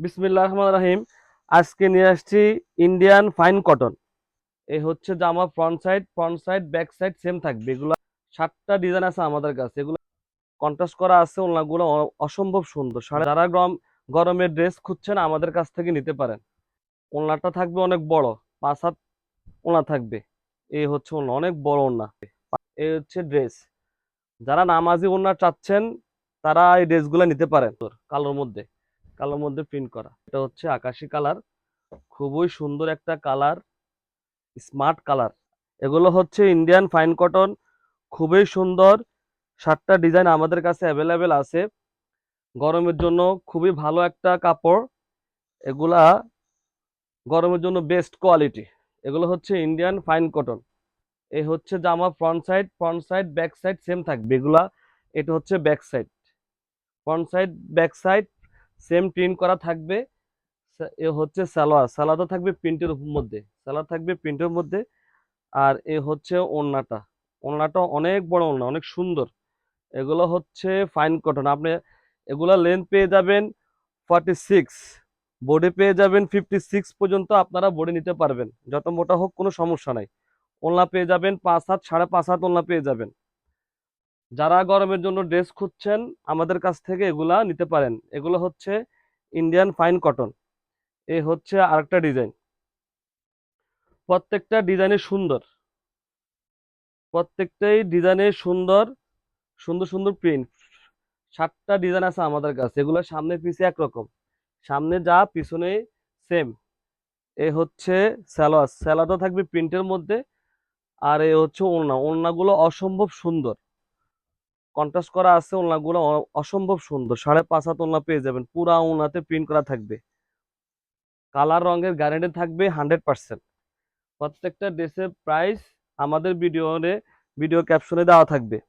বিসমিল্লাহ রহমান রাহিম। আজকে নিয়ে আসছি ইন্ডিয়ান ফাইন কটন এই হচ্ছে জামা front side front side back side same থাকবে। এগুলো সাতটা ডিজাইন আছে আমাদের কাছে। এগুলো কন্ট্রাস্ট করা আছে, ওনাগুলো অসম্ভব সুন্দর। যারা গরম গরমের ড্রেস খুঁজছেন, আমাদের কাছ থেকে নিতে পারেন। ওনাটা থাকবে অনেক বড়, পাঁচ হাত ওনা থাকবে। এই হচ্ছে ওনা, অনেক বড় ওনা। এই হচ্ছে ড্রেস যারা নামাজি ওনা চাচ্ছেন, তারা এই ড্রেসগুলো নিতে পারেন। কালোর মধ্যে। কালোর মধ্যে প্রিন্ট করা। এটা হচ্ছে আকাশি কালার। খুবই সুন্দর একটা কালার স্মার্ট কালার। এগুলো হচ্ছে ইন্ডিয়ান ফাইন কটন খুবই সুন্দর। সাতটা ডিজাইন আমাদের কাছে অ্যাভেলেবেল আছে। গরমের জন্য খুবই ভালো একটা কাপড়। এগুলা গরমের জন্য বেস্ট কোয়ালিটি এগুলো হচ্ছে ইন্ডিয়ান ফাইন কটন এই হচ্ছে জামা front side front side back side same থাকবে। এগুলা, এটা হচ্ছে back side front side back side same print করা থাকবে এ হচ্ছে সালোয়ার। সালোয়ারটা থাকবে প্রিন্টের মধ্যে। সালোয়ার থাকবে প্রিন্টের মধ্যে, আর এ হচ্ছে ওড়নাটা। ওড়নাটা অনেক বড় ওড়না, অনেক সুন্দর। এগুলো হচ্ছে ফাইন কটন আপনি এগুলো লেন্থ পেয়ে যাবেন ফর্টি সিক্স বডি পেয়ে যাবেন ফিফটি সিক্স পর্যন্ত আপনারা বডি নিতে পারবেন। যত মোটা হোক কোনো সমস্যা নাই। ওড়না পেয়ে যাবেন পাঁচ হাত, সাড়ে পাঁচ হাত ওড়না পেয়ে যাবেন। যারা গরমের জন্য ড্রেস খুঁজছেন, আমাদের কাছ থেকে এগুলা নিতে পারেন। এগুলো হচ্ছে ইন্ডিয়ান ফাইন কটন এ হচ্ছে আরেকটা ডিজাইন প্রত্যেকটা ডিজাইনে সুন্দর। প্রত্যেকটাই ডিজাইনে সুন্দর সুন্দর সুন্দর প্রিন্ট সাতটা ডিজাইন আছে আমাদের কাছে। এগুলো সামনে পিছে একরকম সামনে যা, পিছনে সেম এ হচ্ছে স্যালোয়ার স্যালোয়ারটা থাকবে প্রিন্টের মধ্যে। আর এ হচ্ছে ওড়না। ওড়নাগুলো অসম্ভব সুন্দর। কন্ট্রাস্ট করা আছে ওড়নাগুলো অ- অসম্ভব সুন্দর। সাড়ে পাঁচ হাত ওড়না পেয়ে যাবেন। পুরা ওড়নাতে প্রিন্ট করা থাকবে। কালার রঙের গ্যারান্টি থাকবে হান্ড্রেড পার্সেন্ট প্রত্যেকটা ড্রেসের প্রাইস আমাদের ভিডিওতে ভিডিও ক্যাপশনে দেওয়া থাকবে।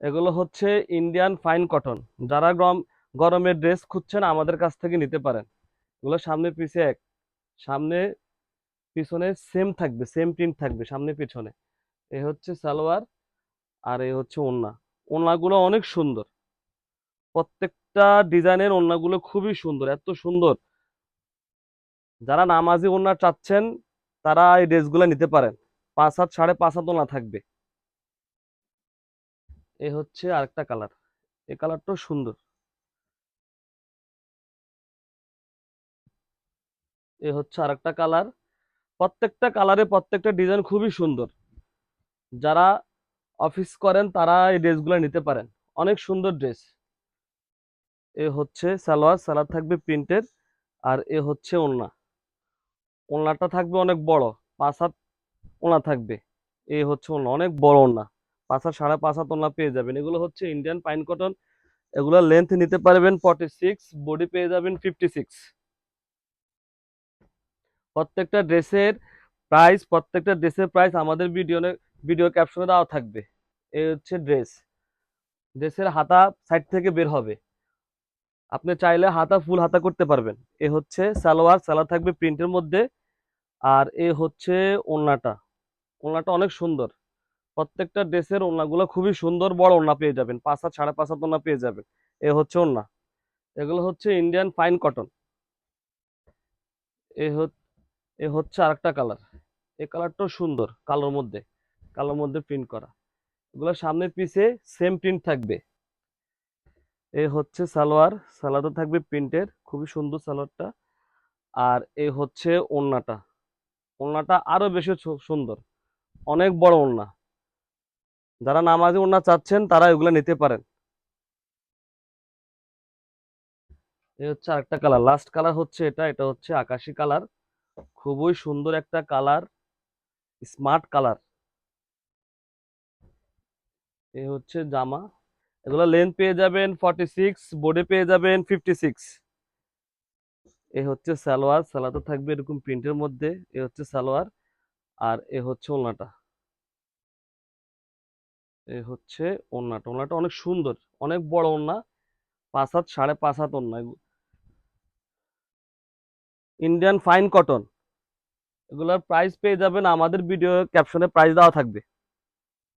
এগুলো হচ্ছে ইন্ডিয়ান ফাইন কটন যারা গরম গরমের ড্রেস খুঁজছেন আমাদের কাছ থেকে নিতে পারেন। এগুলো সামনে পিছে এক। সামনে পিছনে সেম থাকবে সেম প্রিন্ট থাকবে সামনে পিছনে। এ হচ্ছে সালোয়ার। আর এ হচ্ছে ওড়না ওড়নাগুলো অনেক সুন্দর। প্রত্যেকটা ডিজাইনের ওড়নাগুলো খুবই সুন্দর, এত সুন্দর। যারা নামাজি ওড়না চাচ্ছেন, তারা এই ড্রেসগুলো নিতে পারেন। পাঁচ হাত, সাড়ে পাঁচ হাত ওড়না থাকবে। এ হচ্ছে আরেকটা কালার। এই কালারটাও সুন্দর। এ হচ্ছে আরেকটা কালার। প্রত্যেকটা কালারে প্রত্যেকটা ডিজাইন খুবই সুন্দর। যারা অফিস করেন, তারা এই ড্রেসগুলো নিতে পারেন। অনেক সুন্দর ড্রেস। এ হচ্ছে সালোয়ার সালোয়ার থাকবে প্রিন্টের, আর এ হচ্ছে ওড়না। ওড়নাটা থাকবে অনেক বড়, পাঁচ হাত ওড়না থাকবে। এ হচ্ছে ওড়না, অনেক বড় ওড়না। পাঁচ হাত, সাড়ে পাঁচ হাত ওড়না পেয়ে যাবেন। এগুলো হচ্ছে ইন্ডিয়ান পাইন কটন এগুলো লেন্থ নিতে পারবেন ফর্টি সিক্স বডি পেয়ে যাবেন ফিফটি সিক্স প্রত্যেকটা ড্রেসের প্রাইস প্রত্যেকটা ড্রেসের প্রাইস আমাদের ভিডিও ভিডিও ক্যাপশনে দেওয়া থাকবে। এ হচ্ছে ড্রেস ড্রেসের হাতা সাইড থেকে বের হবে। আপনি চাইলে হাতা ফুল হাতা করতে পারবেন। এ হচ্ছে সালোয়ার সালোয়ার থাকবে প্রিন্টের মধ্যে। আর এ হচ্ছে ওড়নাটা। ওড়নাটা অনেক সুন্দর। প্রত্যেকটা ড্রেসের ওড়নাগুলো খুবই সুন্দর বড় ওড়না পেয়ে যাবেন। পাঁচ হাত, সাড়ে পাঁচ হাত পেয়ে যাবেন। এ হচ্ছে ওড়না। এগুলো হচ্ছে ইন্ডিয়ান ফাইন কটন এ হচ্ছে এ আরেকটা কালার এই কালারটাও সুন্দর কালোর মধ্যে। কালোর মধ্যে প্রিন্ট করা। এগুলো সামনের পিছে সেম প্রিন্ট থাকবে। এ হচ্ছে সালোয়ার সালোয়ারটা থাকবে প্রিন্টের খুবই সুন্দর সালোয়ারটা। আর এ হচ্ছে ওড়নাটা। ওড়নাটা আরও বেশি সুন্দর। অনেক বড় ওড়না। যারা নামাজি ওড়না চাচ্ছেন, তারা এগুলো নিতে পারেন। এ হচ্ছে আরেকটা কালার লাস্ট কালার হচ্ছে এটা এটা হচ্ছে আকাশি কালার খুবই সুন্দর একটা কালার স্মার্ট কালার এ হচ্ছে জামা। এগুলো লেন্থ পেয়ে যাবেন ফর্টি সিক্স বডি পেয়ে যাবেন ফিফটি সিক্স এ হচ্ছে সালোয়ার সালোয়ারটা থাকবে এরকম প্রিন্টের মধ্যে। এ হচ্ছে সালোয়ার আর এ হচ্ছে ওড়নাটা। এ হচ্ছে ওড়নাটা। ওড়নাটা অনেক সুন্দর, অনেক বড় ওড়না। পাঁচ হাত, সাড়ে পাঁচ হাত ওড়না ইন্ডিয়ান ফাইন কটন এগুলোর প্রাইস পেয়ে যাবেন, আমাদের ভিডিও ক্যাপশনে প্রাইস দেওয়া থাকবে।